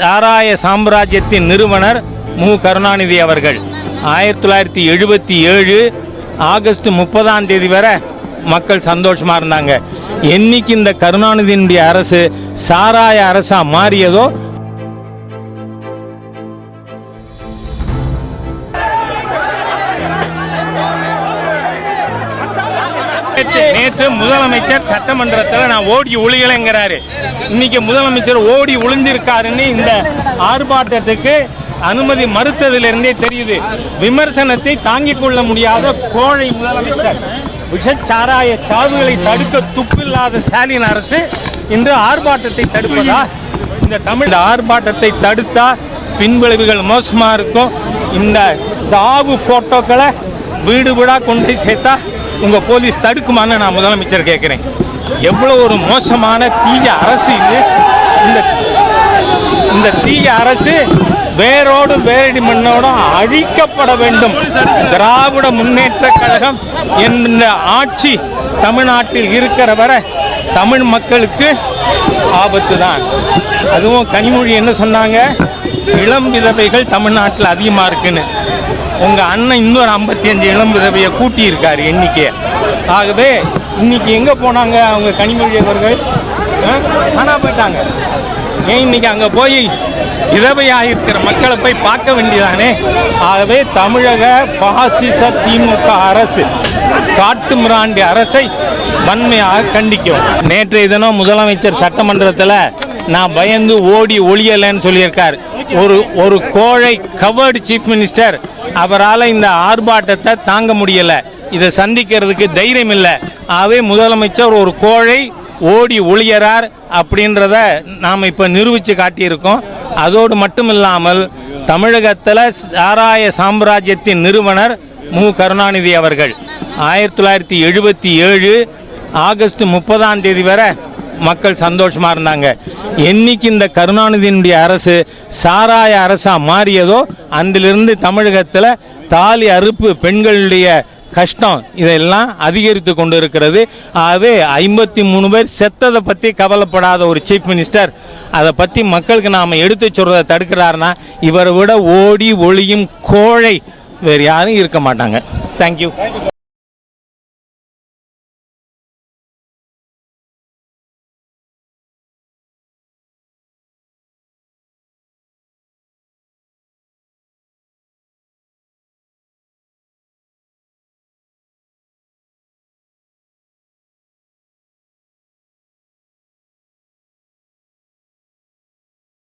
சாராய சாம்ராஜ்யத்தின் நிறுவனர் மு. கருணாநிதி அவர்கள். ஆயிரத்தி தொள்ளாயிரத்தி எழுபத்தி ஏழு ஆகஸ்ட் முப்பதாம் தேதி வரை மக்கள் சந்தோஷமாக இருந்தாங்க. என்னைக்கு இந்த கருணாநிதியினுடைய அரசு சாராய அரசாக மாறியதோ நேற்று முதலமைச்சர் சட்டமன்றத்தில் நான் ஓடி ஒளியலைங்கிறாரு. இன்னைக்கு முதலமைச்சர் ஓடி ஒளிந்திருக்காருன்னு இந்த ஆர்ப்பாட்டத்துக்கு அனுமதி மறுத்ததிலிருந்தே தெரியுது. விமர்சனத்தை தாங்கிக் கொள்ள முடியாத கோழை முதலமைச்சர். விஷச்சாராய சாவுகளை தடுக்க துப்பில்லாத ஸ்டாலின் அரசு இன்று ஆர்ப்பாட்டத்தை தடுப்பதா? இந்த தமிழ் ஆர்ப்பாட்டத்தை தடுத்தா பின்விளைவுகள் மோசமா இருக்கும்? இந்த சாவு போட்டோக்களை வீடு வீடா கொண்டு சேர்த்தா உங்கள் போலீஸ் தடுக்குமான்னு நான் முதலமைச்சர் கேட்குறேன் எவ்வளோ ஒரு மோசமான தீய அரசு இது. இந்த இந்த தீய அரசு வேரோடு வேரடி மண்ணோடும் அழிக்கப்பட வேண்டும். திராவிட முன்னேற்ற கழகம் என்ற ஆட்சி தமிழ்நாட்டில் இருக்கிற வரை தமிழ் மக்களுக்கு ஆபத்து தான் அதுவும் கனிமொழி என்ன சொன்னாங்க? இளம் விதவைகள் தமிழ்நாட்டில் அதிகமாக இருக்குன்னு. உங்கள் அண்ணன் இன்னொரு ஐம்பத்தி அஞ்சு இளம் விதவையை கூட்டி எண்ணிக்கையை. ஆகவே இன்னைக்கு எங்கே போனாங்க அவங்க கனிமொழி அவர்கள்? ஆனால் போயிட்டாங்க. ஏன் இன்னைக்கு அங்கே போய் விதவையாக இருக்கிற மக்களை போய் பார்க்க வேண்டியதானே? ஆகவே தமிழக பாசிச திமுக அரசு காட்டு மிராண்டி அரசை வன்மையாக கண்டிக்கும். நேற்றைய தினம் முதலமைச்சர் சட்டமன்றத்தில் நான் பயந்து ஓடி ஒளியலைன்னு சொல்லியிருக்கார். ஒரு ஒரு கோழை கவர்டு சீஃப் மினிஸ்டர் அவரால் இந்த ஆர்ப்பாட்டத்தை தாங்க முடியலை. இதை சந்திக்கிறதுக்கு தைரியம் இல்லை. ஆகவே முதலமைச்சர் ஒரு கோழை ஓடி ஒளியறார் அப்படின்றத நாம் இப்போ நிரூபித்து காட்டியிருக்கோம். அதோடு மட்டும் இல்லாமல் தமிழகத்தில் சாராய சாம்ராஜ்யத்தின் நிறுவனர் மு. கருணாநிதி அவர்கள் ஆயிரத்தி தொள்ளாயிரத்தி எழுபத்தி ஏழு ஆகஸ்ட் முப்பதாம் தேதி வரை மக்கள் சந்தோஷமாக இருந்தாங்க. என்னைக்கு இந்த கருணாநிதியினுடைய அரசு சாராய அரசாக மாறியதோ அந்திலிருந்து தமிழகத்தில் தாலி அறுப்பு பெண்களுடைய கஷ்டம் இதெல்லாம் அதிகரித்து கொண்டு இருக்கிறது ஆகவே ஐம்பத்தி மூணு பேர் செத்ததை பற்றி கவலைப்படாத ஒரு சீஃப் மினிஸ்டர் அதை பற்றி மக்களுக்கு நாம் எடுத்து சொல்கிறத தடுக்கிறாருன்னா இவரை விட ஓடி ஒளியும் கோழை வேறு யாரும் இருக்க மாட்டாங்க. தேங்க்யூ